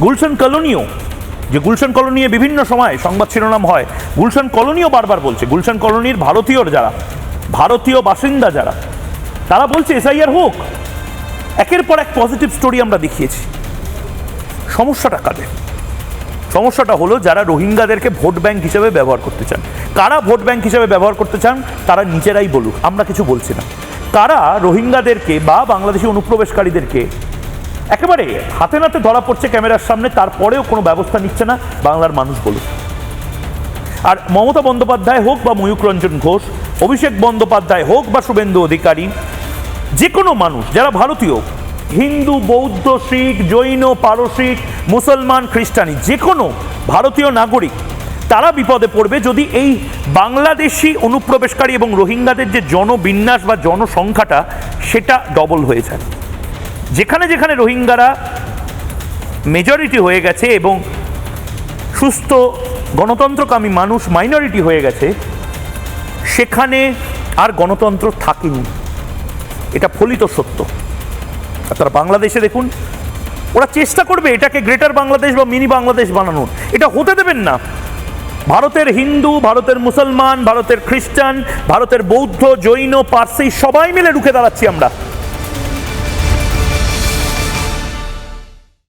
গুলশান কলোনিও, যে গুলশান কলোনি বিভিন্ন সময় সংবাদ শিরোনাম হয়, গুলশান কলোনিও বারবার বলছে, গুলশান কলোনির ভারতীয় যারা, ভারতীয় বাসিন্দা যারা, তারা বলছে এসআইআর হোক, একের পর এক পজিটিভ স্টোরি আমরা দেখিয়েছি। সমস্যাটা কাদের? সমস্যাটা হলো যারা রোহিঙ্গাদেরকে ভোট ব্যাংক হিসেবে ব্যবহার করতে চান। কারা ভোট ব্যাংক হিসেবে ব্যবহার করতে চান, তারা নিজেরাই বলুক, আমরা কিছু বলছি না। কারা রোহিঙ্গাদেরকে বা বাংলাদেশি অনুপ্রবেশকারীদেরকে একেবারে হাতে নাতে ধরা পড়ছে ক্যামেরার সামনে, তারপরেও কোনো ব্যবস্থা নিচ্ছে না বাংলার মানুষ বলুক আর মমতা বন্দ্যোপাধ্যায় হোক বা ময়ূক রঞ্জন ঘোষ, অভিষেক বন্দ্যোপাধ্যায় হোক বা শুভেন্দু অধিকারী, যে কোনো মানুষ, যারা ভারতীয় হিন্দু, বৌদ্ধ, শিখ, জৈন, পারসিক, মুসলমান, খ্রিস্টানি, যে কোনো ভারতীয় নাগরিক, তারা বিপদে পড়বে যদি এই বাংলাদেশি অনুপ্রবেশকারী এবং রোহিঙ্গাদের যে জনবিন্যাস বা জনসংখ্যাটা, সেটা ডবল হয়ে যায়। যেখানে যেখানে রোহিঙ্গারা মেজরিটি হয়ে গেছে এবং সুস্থ, গণতন্ত্রকামী মানুষ মাইনরিটি হয়ে গেছে, সেখানে আর গণতন্ত্র থাকেনি। এটা ফলিত সত্য। আপনারা বাংলাদেশে দেখুন, ওরা চেষ্টা করবে এটাকে গ্রেটার বাংলাদেশ বা মিনি বাংলাদেশ বানানোর। এটা হতে দেবেন না। ভারতের হিন্দু, ভারতের মুসলমান, ভারতের খ্রিস্টান, ভারতের বৌদ্ধ, জৈন, পার্সি সবাই মিলে রুখে দাঁড়াচ্ছি আমরা।